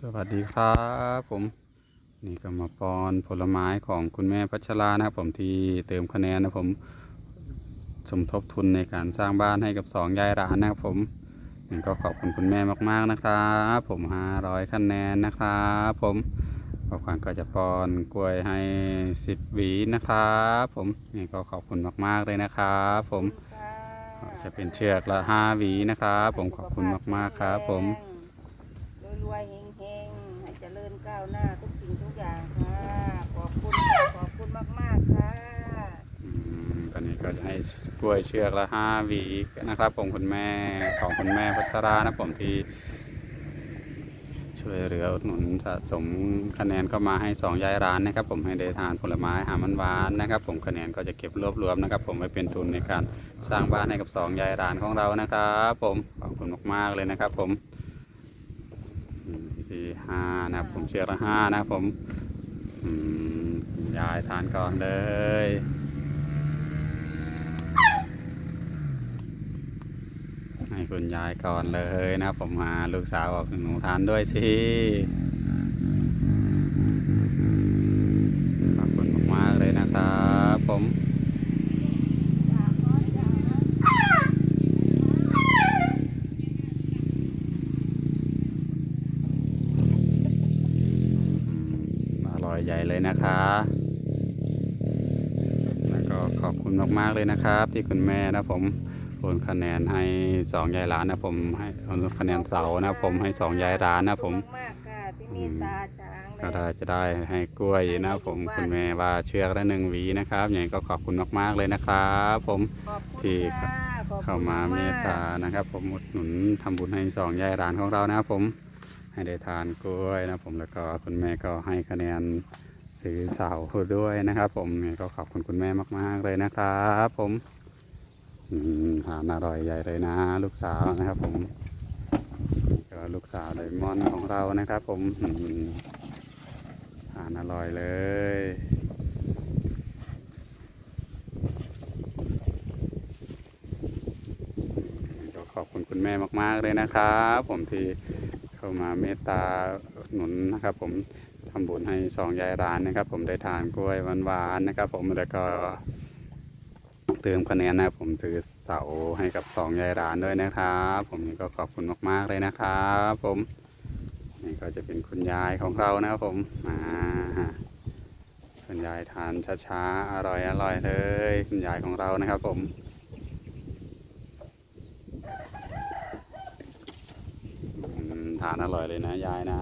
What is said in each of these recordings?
สวัสดีครับผมนี่ก็มาปอนผลไม้ของคุณแม่พัชรานะครับผมที่เติมคะแนนนะผมสมทบทุนในการสร้างบ้านให้กับสองยายร้านนะครับผมนี่ก็ขอบคุณคุณแม่มากๆนะครับผม 500 คะแนนนะครับผมขอบคุณก็จะปอนกล้วยให้ 10หวีนะครับผมนี่ก็ขอบคุณมากๆเลยนะครับผมจะเป็นเชือกละ5หวีนะครับผมขอบคุณมากๆครับผมรวยๆให้เจริญก้าว หน้าทุกสิ่งทุกอย่างค่ะ ขอบคุณค่ะขอบคุณมากๆค่ะอืมตอนนี้ก็จะให้กล้วยเชือกละห้าหวีนะครับ ผมคุณแม่ของคุณแม่พัชรานะผมที่ช่วยเหลืออุดหนุนสะสมคะแนนก็มาให้สองยายร้านนะครับ ผมให้ได้ทานผลไม้หามันหวานนะครับ ผมคะแนนก็จะเก็บรวบรวมนะครับ ผมไว้เป็นทุนในการสร้างบ้านให้กับสองยายร้านของเรานะครับ ผมขอบคุณมากๆเลยนะครับ ผม ที่ห้านะครับผมเชือกละห้านะครับผมยายทานก่อนเลยให้คุณยายก่อนเลยนะผมหาลูกสาวบอกหนูทานด้วยสิขอบคุณมากๆเลยนะครับผมอร่อยใหญ่เลยนะคะ แล้วก็ ขอบคุณมากๆเลยนะครับ ที่คุณแม่นะผมผลคะแนนให้สองยายร้านนะผมให้คะแนนเสานะผมให้สองยายร้านนะผมขอบคุณมากๆค่ะที่เมตตาช้างก็ได้จะได้ให้กล้วยนะผมคุณแม่ว่าเชือกละหนึ่งหวีนะครับอย่างนี้ก็ขอบคุณมากๆเลยนะครับ ผม ขอบคุณที่ ค่ะขอบคุณเข้ามาเมตตานะครับ ผมอุดหนุนทำบุญให้สองยายร้านของเรานะครับผมให้ได้ทานกล้วยนะผมแล้วก็คุณแม่ก็ให้คะแนน ซื้อเสาด้วยนะครับ ผมก็ขอบคุณคุณแม่มาก ๆ เลยนะครับ ผมอืมทานอร่อยใหญ่เลยนะ ลูกสาวนะครับ ผมก็ลูกสาวไดมอนของเรานะครับ ผมอืมทานอร่อยเลยก็ขอบคุณคุณแม่มาก ๆ เลยนะครับ ผมที่เข้ามาเมตตาหนุนนะครับ ผม ทำบุญให้สองยายร้านนะครับ ผมได้ทานกล้วยหวานๆนะครับ ผมแล้วก็เติมคะแนนนะครับผมถือเสาให้กับสองยายร้านด้วยนะครับ ผมนี่ก็ขอบคุณมากๆเลยนะครับ ผมนี่ก็จะเป็นคุณยายของเรานะครับผมมาคุณยายทานช้าๆอร่อยอร่อยๆเลย คุณยายของเรานะครับ ผมทานอร่อยเลยนะยายนะ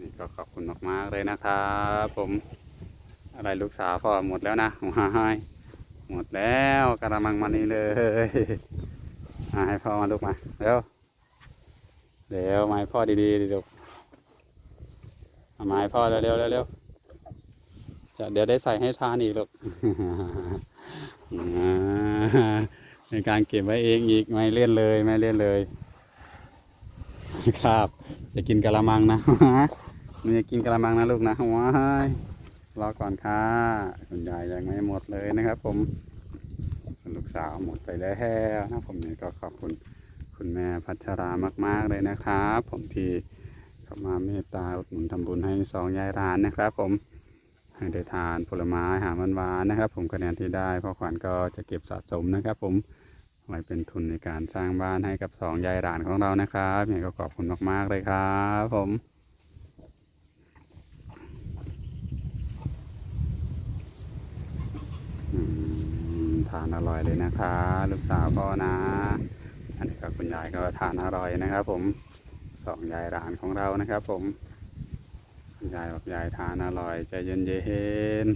นี่ก็ขอบคุณมากๆเลยนะครับผมอะไรลูกสาวพ่อหมดแล้วนะว้ายหมดแล้วกระมังมานี่เลยมาให้พ่อมาลูกมาเร็วเดี๋ยวมาให้พ่อดีๆดีลูกมาให้พ่อเร็วๆเร็วๆจะเดี๋ยวได้ใส่ให้ทานอีกลูกอ่าในการเก็บไว้เองอีกไม่เล่นเลยไม่เล่นเลย ครับ จะกินกะละมังนะ มันจะกินกะละมังนะลูกนะว้ายรอก่อนค่ะคุณยายยังไม่หมดเลยนะครับผมสนลูกสาวหมดไปแล้วนะผมเนี่ยก็ขอบคุณคุณแม่พัชรามาก ๆ เลยนะครับ ผมที่เข้ามาเมตตาอุดหนุนทำบุญให้สองยายร้านนะครับ ผมให้ได้ทานผลไม้หามันหวานนะครับ ผมคะแนนที่ได้พ่อขวัญก็จะเก็บสะสมนะครับ ผมไว้เป็นทุนในการสร้างบ้านให้กับสองยายร้านของเรานะครับยังไงก็ขอบคุณมาก ๆ เลยครับ ผม อืม ทานอร่อยเลยนะคะ ลูกสาวพ่อนะ อันนี้ก็คุณยายก็ทานอร่อยนะครับ ผมสองยายร้านของเรานะครับ ผมคุณยายบอกยายทานอร่อยใจเย็นเย็น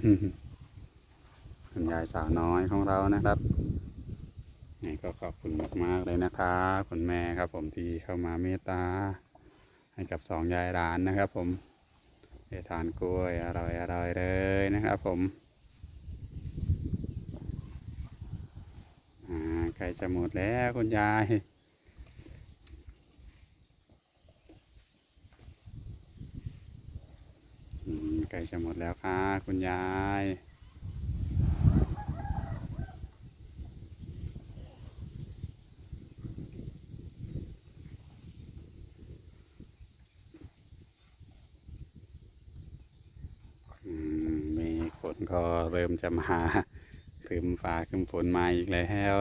ๆคุณยายสาวน้อยของเรานะครับนี่ก็ขอบคุณมากๆเลยนะครับคุณแม่ครับ ผมที่เข้ามาเมตตา ให้กับสองยายร้านนะครับ ผมได้ทานกล้วยอร่อยอร่อยเลยนะครับ ผม กล้จะหมดแล้วคุณยาย ไก่จะหมดแล้วค่ะ คุณยาย มีฝนก็เริ่มจะมาครึมฟ้าครึมฝนมาอีกแล้ว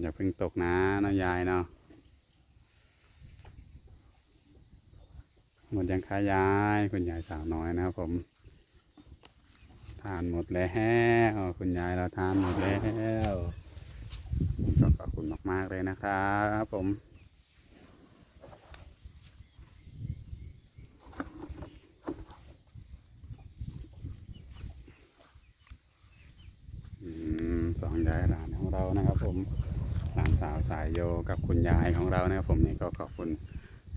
อย่าเพิ่งตกนะน้ายายเนาะหมดยังคะยาย คุณยายสาวน้อยนะครับผม ทานหมดแล้วคุณยายเราทานหมดแล้วขอบคุณมากๆเลยนะครับผม อืมสองยายหลานของเรานะครับ ผมหลาน สายโยกับคุณยายของเรานะครับผมนี่ก็ขอบคุณ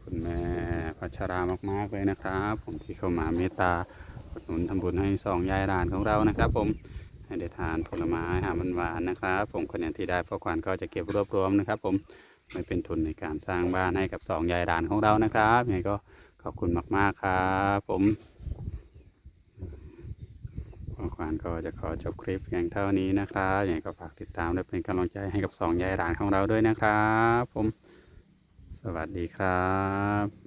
คุณแม่พัชรามากๆเลยนะครับ ผมที่เข้ามาเมตตาอุดหนุนทำบุญให้สองยายหลานของเรานะครับ ผมให้ได้ทานผลไม้อาหารหวานๆนะครับ ผมคนอย่างที่ได้พ่อควันก็จะเก็บรวบรวมนะครับ ผมไม่เป็นทุนในการสร้างบ้านให้กับสองยายหลานของเรานะครับยังไงก็ขอบคุณมากๆครับ ผม ขอควานก็จะขอจบคลิปเพียงเท่านี้นะครับอย่างไรก็ฝากติดตามและเป็นกำลังใจให้กับสองยายหลานของเราด้วยนะครับ ผม สวัสดีครับ